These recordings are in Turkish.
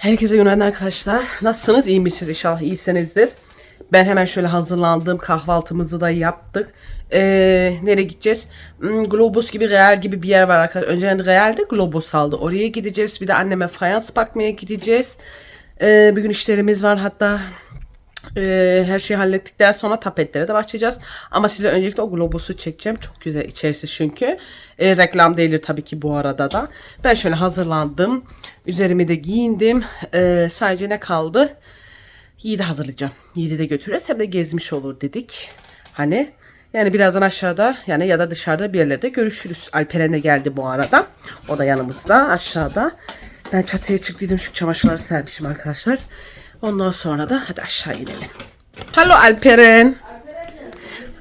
Herkese günaydın arkadaşlar. Nasılsınız? İyi misiniz? İnşallah iyisinizdir. Ben hemen şöyle hazırlandım. Kahvaltımızı da yaptık. Ee, nereye gideceğiz? Hmm, Globus gibi, Real gibi bir yer var arkadaşlar. Önceden Real'de Globus aldı. Oraya gideceğiz. Bir de anneme fayans bakmaya gideceğiz. Ee, bugün işlerimiz var. Hatta ee, her şeyi hallettikten sonra tapetlere de başlayacağız. Ama size öncelikle o globusu çekeceğim. Çok güzel içerisi çünkü. Ee, reklam değildir tabii ki bu arada da. Ben şöyle hazırlandım. Üzerimi de giyindim. Ee, sadece ne kaldı? Yiğit'i hazırlayacağım. Yiğit'i de götürürüz. Hem de gezmiş olur dedik. Hani yani birazdan aşağıda yani ya da dışarıda bir yerlerde görüşürüz. Alperen de geldi bu arada. O da yanımızda aşağıda. Ben çatıya çıktıydım şu çamaşırları sermişim arkadaşlar. Ondan sonra da hadi aşağı inelim. Hallo Alperen.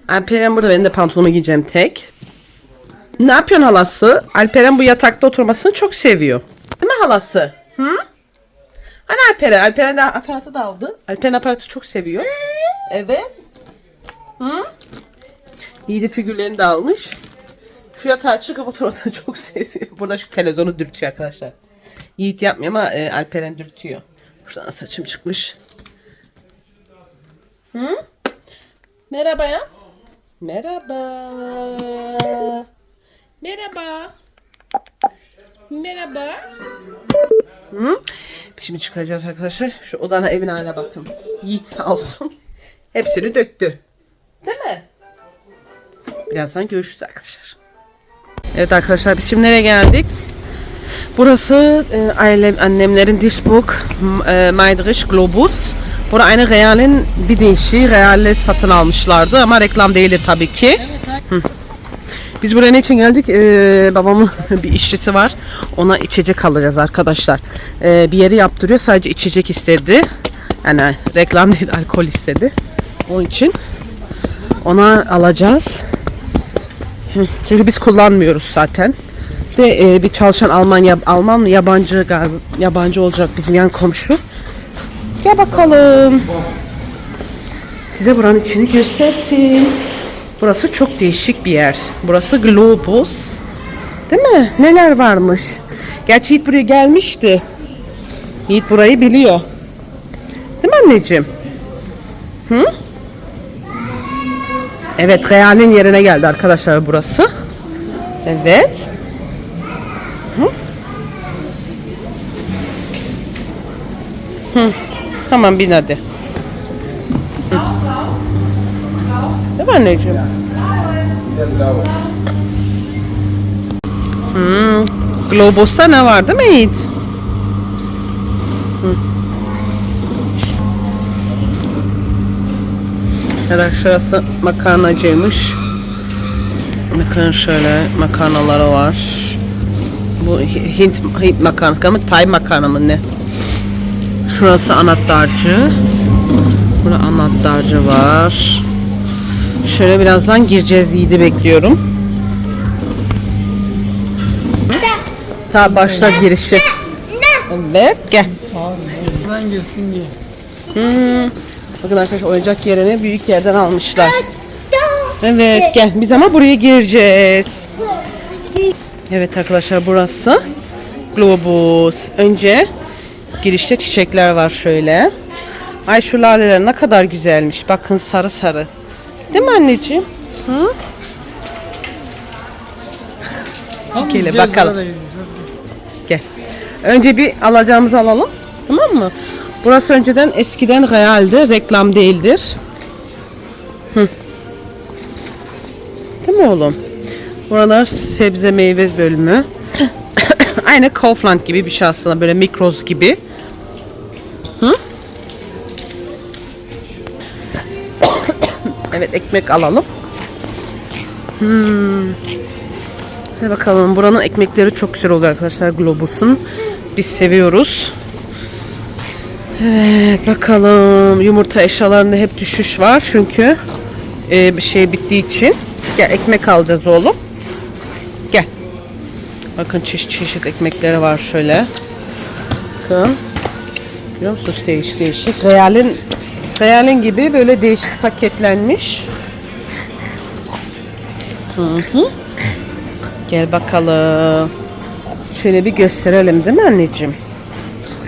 Alperen burada ben de pantolonumu giyeceğim tek. Ne yapıyorsun halası? Alperen bu yatakta oturmasını çok seviyor. Değil mi halası? Hı? Hani Alperen? Alperen de aparatı da aldı. Alperen aparatı çok seviyor. Evet. Hı? Yiğidi figürlerini de almış. Şu yatağa çıkıp oturmasını çok seviyor. Burada şu televizyonu dürtüyor arkadaşlar. Yiğit yapmıyor ama e, Alperen dürtüyor. Şuradan saçım çıkmış. Hı? Merhaba ya. Merhaba. Merhaba. Merhaba. Hı? Şimdi çıkacağız arkadaşlar. Şu odana evin haline bakın. Yiğit sağ olsun. Hepsini döktü. Değil mi? Birazdan görüşürüz arkadaşlar. Evet arkadaşlar biz şimdi nereye geldik? Burası e, aile, annemlerin Duisburg e, Meidrich Globus. Bura aynı Real'in bir değişiği. Real'le satın almışlardı ama reklam değildir tabii ki. Hı. Biz buraya ne için geldik? Ee, babamın bir işçisi var. Ona içecek alacağız arkadaşlar. Ee, bir yeri yaptırıyor. Sadece içecek istedi. Yani reklam değil, alkol istedi. Onun için ona alacağız. Çünkü biz kullanmıyoruz zaten. De e, bir çalışan Alman yab- Alman yabancı galiba yabancı olacak bizim yan komşu. Gel bakalım. Size buranın içini göstereyim. Burası çok değişik bir yer. Burası Globus. Değil mi? Neler varmış. Gerçi Yiğit buraya gelmişti. Yiğit burayı biliyor. Değil mi anneciğim? Hı? Evet, Real'in yerine geldi arkadaşlar burası. Evet. Tamam bin hadi. Değil mi anneciğim? Hmm. Globus'ta ne var değil mi Yiğit? Hı. Evet şurası makarnacıymış. Bakın şöyle makarnaları var. Bu Hint, Hint makarnası ama Tay makarna mı ne? Şurası anahtarcı. Burada anahtarcı var. Şöyle birazdan gireceğiz Yiğit'i bekliyorum. Ta başla girişi. Evet gel. Ben girsin diye. Hmm. Bakın arkadaşlar oyuncak yerini büyük yerden almışlar. Evet gel biz ama buraya gireceğiz. Evet arkadaşlar burası Globus. Önce girişte çiçekler var şöyle. Ay şu laleler ne kadar güzelmiş. Bakın sarı sarı. Değil mi anneciğim? Hı? Gideceğiz, bakalım. Gel. Önce bir alacağımızı alalım. Tamam mı? Burası önceden eskiden realdi. Reklam değildir. Hı. Değil mi oğlum? Buralar sebze meyve bölümü. Aynı Kaufland gibi bir şey aslında. Böyle Mikros gibi. Hı? evet ekmek alalım. Hmm. Hadi bakalım buranın ekmekleri çok güzel oluyor arkadaşlar Globus'un. Biz seviyoruz. Evet bakalım yumurta eşyalarında hep düşüş var çünkü e, bir şey bittiği için. Gel ekmek alacağız oğlum. Bakın çeşit çeşit ekmekleri var şöyle. Bakın. Biliyor musunuz değişik değişik. Real'in Real'in gibi böyle değişik paketlenmiş. Hı hı. Gel bakalım. Şöyle bir gösterelim değil mi anneciğim?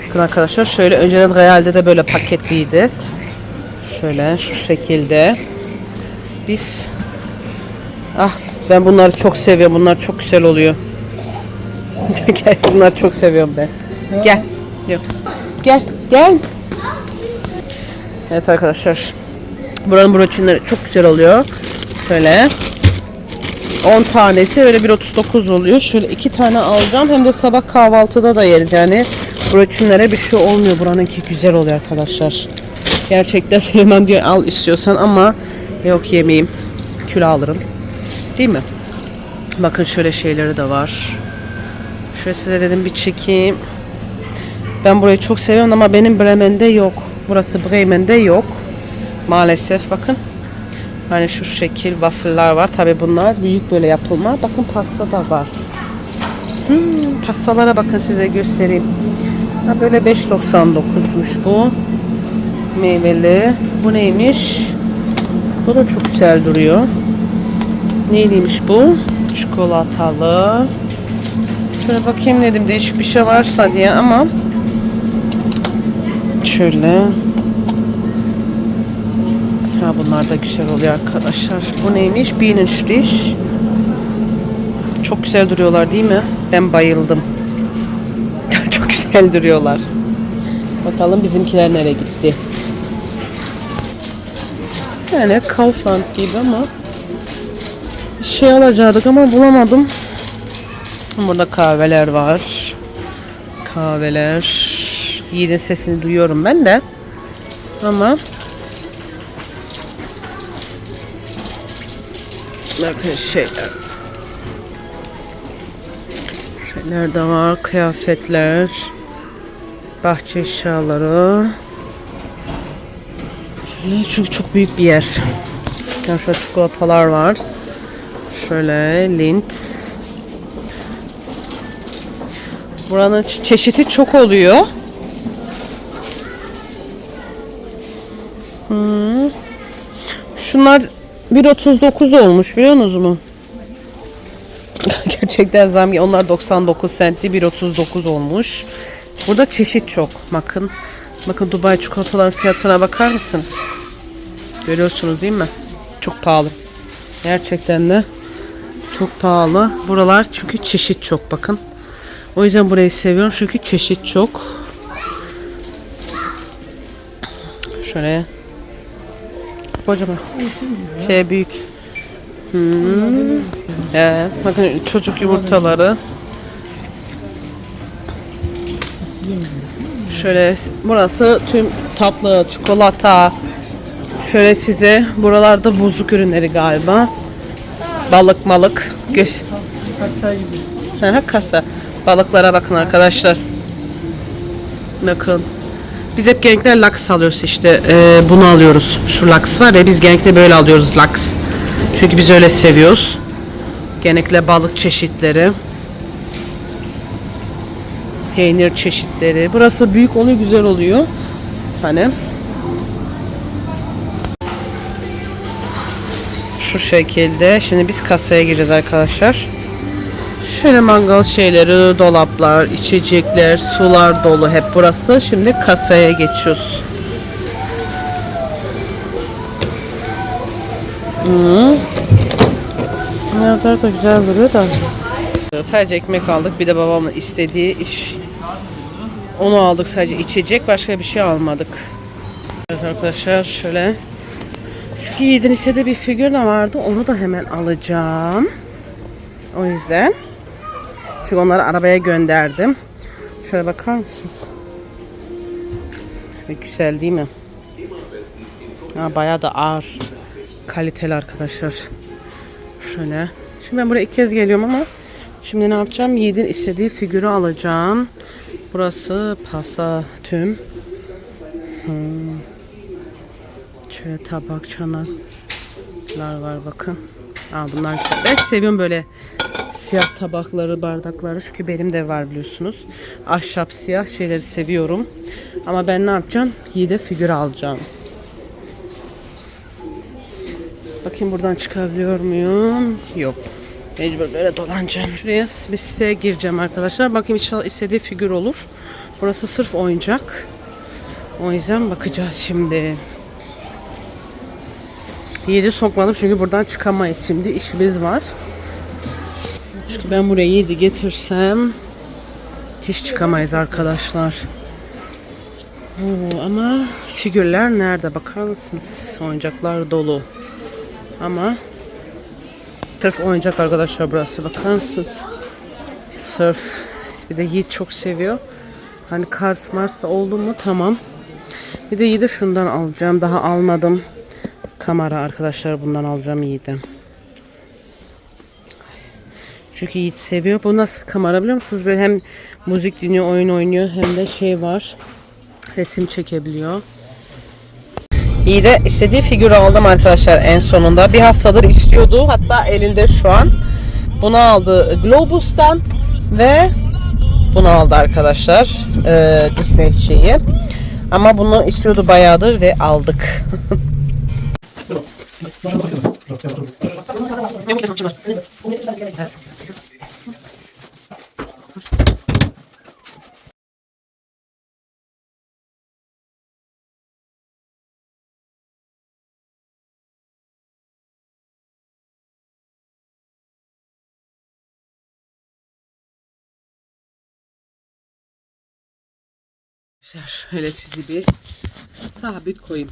Bakın arkadaşlar şöyle önceden Real'de de böyle paketliydi. Şöyle şu şekilde. Biz ah ben bunları çok seviyorum. Bunlar çok güzel oluyor. Gel bunları çok seviyorum ben. Gel. Yok. Gel. Gel. Evet arkadaşlar. Buranın broçinleri çok güzel oluyor. Şöyle 10 tanesi böyle 1.39 oluyor. Şöyle iki tane alacağım. Hem de sabah kahvaltıda da yeriz. Yani broçinlere bir şey olmuyor. Buranınki güzel oluyor arkadaşlar. Gerçekten sevmem diye al istiyorsan ama yok yemeyeyim. Kilo alırım. Değil mi? Bakın şöyle şeyleri de var. Şöyle size dedim bir çekeyim. Ben burayı çok seviyorum ama benim Bremen'de yok. Burası Bremen'de yok. Maalesef bakın. Hani şu şekil waffle'lar var. Tabi bunlar büyük böyle yapılma. Bakın pasta da var. Hmm, pastalara bakın size göstereyim. Ha, böyle 5.99'muş bu. Meyveli. Bu neymiş? Bu da çok güzel duruyor. Neyliymiş bu? Çikolatalı. Şöyle bakayım dedim değişik bir şey varsa diye ama şöyle Ha bunlar da güzel oluyor arkadaşlar. Bu neymiş? Bienenstich. Çok güzel duruyorlar değil mi? Ben bayıldım. Çok güzel duruyorlar. Bakalım bizimkiler nereye gitti. Yani Kaufland gibi ama şey alacaktık ama bulamadım. Burada kahveler var. Kahveler. Yiğidin sesini duyuyorum ben de. Ama Bakın şeyler. Şeyler de var. Kıyafetler. Bahçe eşyaları. Çünkü çok büyük bir yer. Yani şöyle çikolatalar var. Şöyle Lindt. Buranın çe- çeşidi çok oluyor. Hmm. Şunlar 1.39 olmuş biliyor musunuz mu? Gerçekten zam onlar 99 senti 1.39 olmuş. Burada çeşit çok. Bakın. Bakın Dubai çikolataların fiyatına bakar mısınız? Görüyorsunuz değil mi? Çok pahalı. Gerçekten de çok pahalı. Buralar çünkü çeşit çok bakın. O yüzden burayı seviyorum çünkü çeşit çok. Şöyle kocaman. Şey büyük. Hmm. Ee, bakın çocuk yumurtaları. Şöyle burası tüm tatlı, çikolata. Şöyle size buralarda buzluk ürünleri galiba. Balık malık. Göz. Kasa gibi. Kasa. Balıklara bakın arkadaşlar. Bakın. Biz hep genellikle laks alıyoruz işte. Ee, bunu alıyoruz. Şu laks var ya biz genellikle böyle alıyoruz laks. Çünkü biz öyle seviyoruz. Genellikle balık çeşitleri. Peynir çeşitleri. Burası büyük oluyor, güzel oluyor. Hani. Şu şekilde. Şimdi biz kasaya gireceğiz arkadaşlar. Şöyle mangal şeyleri, dolaplar, içecekler, sular dolu hep burası. Şimdi kasaya geçiyoruz. Hı. Fiyatlar da güzel duruyor da. Sadece ekmek aldık. Bir de babamın istediği iş. Onu aldık sadece içecek. Başka bir şey almadık. Evet arkadaşlar şöyle. Çünkü Yiğit'in istediği bir figür de vardı. Onu da hemen alacağım. O yüzden. Çünkü onları arabaya gönderdim. Şöyle bakar mısınız? Güzel değil mi? Ha, bayağı da ağır. Kaliteli arkadaşlar. Şöyle. Şimdi ben buraya ilk kez geliyorum ama şimdi ne yapacağım? Yiğit'in istediği figürü alacağım. Burası pasta tüm. Hmm. Şöyle tabak, çanaklar var bakın. Aa, bunlar. Ben seviyorum böyle siyah tabakları, bardakları. Çünkü benim de var biliyorsunuz. Ahşap siyah şeyleri seviyorum. Ama ben ne yapacağım? Yiğit'e figür alacağım. Bakayım buradan çıkabiliyor muyum? Yok. Mecbur böyle dolanacağım. Şuraya bir gireceğim arkadaşlar. Bakayım inşallah istediği figür olur. Burası sırf oyuncak. O yüzden bakacağız şimdi. Yedi sokmadım çünkü buradan çıkamayız şimdi. işimiz var. Çünkü ben buraya yedi getirsem hiç çıkamayız arkadaşlar. Oo, ama figürler nerede bakar mısınız? Oyuncaklar dolu. Ama sırf oyuncak arkadaşlar burası bakar mısınız? Sırf bir de Yiğit çok seviyor. Hani kart Mars da oldu mu tamam. Bir de Yiğit'e şundan alacağım. Daha almadım. Kamera arkadaşlar bundan alacağım Yiğit'e. Çünkü Yiğit seviyor. Bu nasıl kamera biliyor musunuz? Böyle hem müzik dinliyor, oyun oynuyor hem de şey var. Resim çekebiliyor. İyi de istediği figürü aldım arkadaşlar en sonunda. Bir haftadır istiyordu. Hatta elinde şu an. Bunu aldı Globus'tan ve bunu aldı arkadaşlar. Ee, Disney şeyi. Ama bunu istiyordu bayağıdır ve aldık. Arkadaşlar şöyle sizi bir sabit koyayım.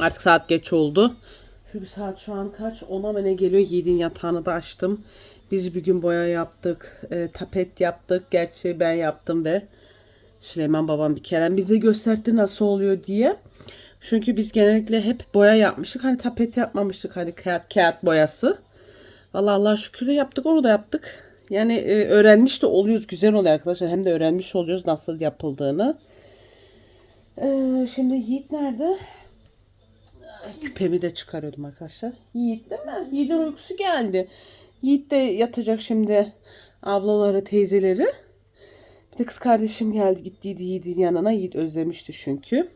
Artık saat geç oldu. Çünkü saat şu an kaç? 10'a mı ne geliyor? Yiğit'in yatağını da açtım. Biz bir gün boya yaptık. e, tapet yaptık. Gerçi ben yaptım ve Süleyman babam bir kere bize gösterdi nasıl oluyor diye. Çünkü biz genellikle hep boya yapmıştık. Hani tapet yapmamıştık. Hani kağıt, kağıt boyası. Vallahi Allah şükür yaptık. Onu da yaptık. Yani e, öğrenmiş de oluyoruz. Güzel oluyor arkadaşlar. Hem de öğrenmiş oluyoruz nasıl yapıldığını. Ee, şimdi Yiğit nerede? Küpemi de çıkarıyordum arkadaşlar. Yiğit değil mi? Yiğit'in uykusu geldi. Yiğit de yatacak şimdi. Ablaları, teyzeleri. Bir de kız kardeşim geldi gittiydi Yiğit'in yanına. Yiğit özlemişti çünkü.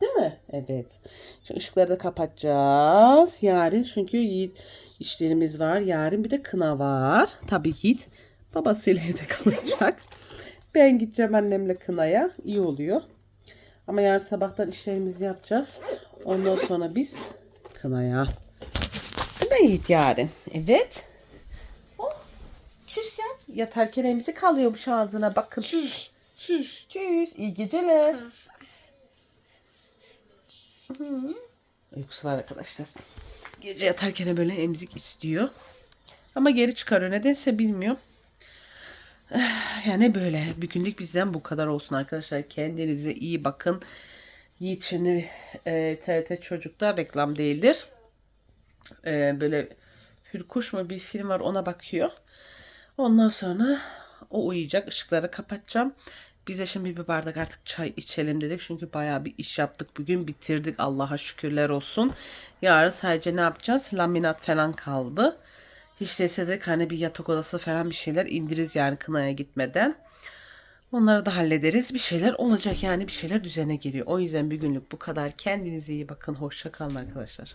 Değil mi? Evet. Şimdi ışıkları da kapatacağız. Yarın çünkü Yiğit işlerimiz var. Yarın bir de kına var. Tabii Yiğit babasıyla evde kalacak. Ben gideceğim annemle kınaya. İyi oluyor. Ama yarın sabahtan işlerimizi yapacağız. Ondan sonra biz kınaya. Değil mi Yiğit yarın? Evet. Oh. Çüss ya. Yatarken emzi kalıyormuş ağzına. Bakın. Çüss. Çüss. Çüss. İyi geceler. Hı. Uykusu var arkadaşlar. Gece yatarken böyle emzik istiyor. Ama geri çıkarıyor. Nedense bilmiyorum. Eh, Yani böyle. Bugünlük bizden bu kadar olsun arkadaşlar. Kendinize iyi bakın. Yiğit şimdi e, TRT Çocuk'ta reklam değildir. E, böyle Hürkuş mu bir film var ona bakıyor. Ondan sonra o uyuyacak. Işıkları kapatacağım. Bize şimdi bir bardak artık çay içelim dedik. Çünkü bayağı bir iş yaptık. Bugün bitirdik. Allah'a şükürler olsun. Yarın sadece ne yapacağız? Laminat falan kaldı. Hiç değilse de hani bir yatak odası falan bir şeyler indiririz yani kınaya gitmeden. Onları da hallederiz. Bir şeyler olacak yani bir şeyler düzene geliyor. O yüzden bir günlük bu kadar. Kendinize iyi bakın. Hoşça kalın arkadaşlar.